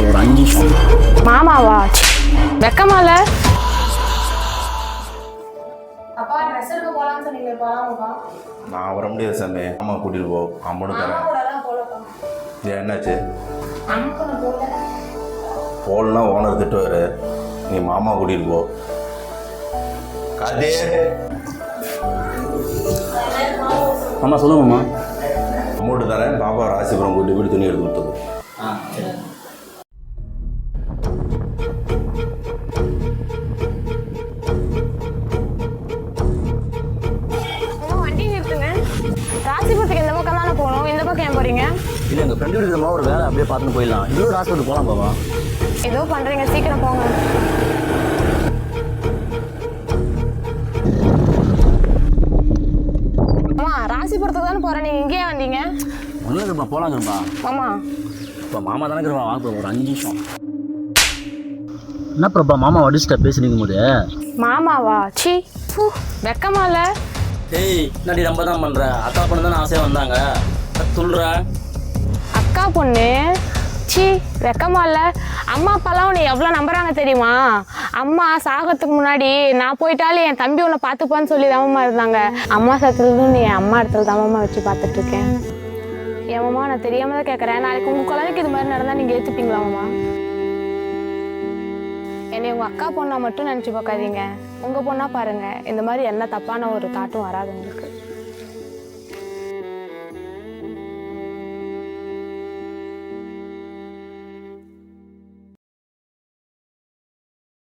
ஒரு அஞ்சு நிமிஷம் மாமாவா? வெக்கமால. நான் வர முடியாது சாமி. அம்மா கூட்டிட்டு போ. அம்மனு அம்மா தரேன் என்னாச்சு? அம்மா கூட போல போகலன்னா ஓனர் திட்டுவாரு. நீ மாமா கூட்டிட்டு போ. கதே. அம்மா சொல்லுங்கம்மா அமௌண்ட் தரேன். பாப்பா ராசிபுரம் கூட்டி போய் துணி எடுத்து கொடுத்தது ஆ சரி. ராசிபுரத்துக்கு இந்த பக்கம் தானே போகணும்? இந்த பக்கம் ஏன் போறீங்க? இல்லை எங்கள் ஃப்ரெண்டு இருக்கிற ஒரு வேலை அப்படியே பார்த்துன்னு போயிடலாம். இன்னொரு ஹாஸ்பிட்டல் போகலாம் பாபா. ஏதோ பண்றீங்க சீக்கிரம் போங்க. அம்மா ராசிபுரத்துக்கு தானே போறேன். நீங்க இங்கேயே வந்தீங்க? ஒன்றும் இருப்பா போகலாம் இருப்பா மாமா இப்போ மாமா தானே வாங்க ஒரு அஞ்சு நிமிஷம். என்ன பிரபா மாமா அடிச்சுட்டா பேசி நிற்கும் போது மாமாவா சி வெக்கமால ஏய் என்னடி ரொம்ப தான் பண்ணுற அக்கா பண்ண தானே ஆசையாக வந்தாங்க. சொல்கிற அக்கா பொண்ணு? சி வெக்கமால அம்மா அப்பாலாம் உன்னை எவ்வளோ நம்புறாங்க தெரியுமா? அம்மா சாகிறதுக்கு முன்னாடி நான் போயிட்டாலும் என் தம்பி உன்னை பார்த்துப்பான்னு சொல்லி தாமம்மா இருந்தாங்க. அம்மா சத்துலேருந்து நீ என் அம்மா இடத்துல தாமம்மா வச்சு பார்த்துட்டு இருக்கேன். ஏமாம்மா நான் தெரியாம தான் கேட்குறேன் நாளைக்கு உங்கள் குழந்தைக்கு இது மாதிரி நடந்தால் நீங்கள் ஏற்றுப்பீங்களா எங்கள் உங்கள் அக்கா பொண்ணா மட்டும் நினச்சி பார்க்காதீங்க. உங்கள் பொண்ணா பாருங்கள் இந்த மாதிரி என்ன தப்பான ஒரு தாட்டும் வராது உங்களுக்கு.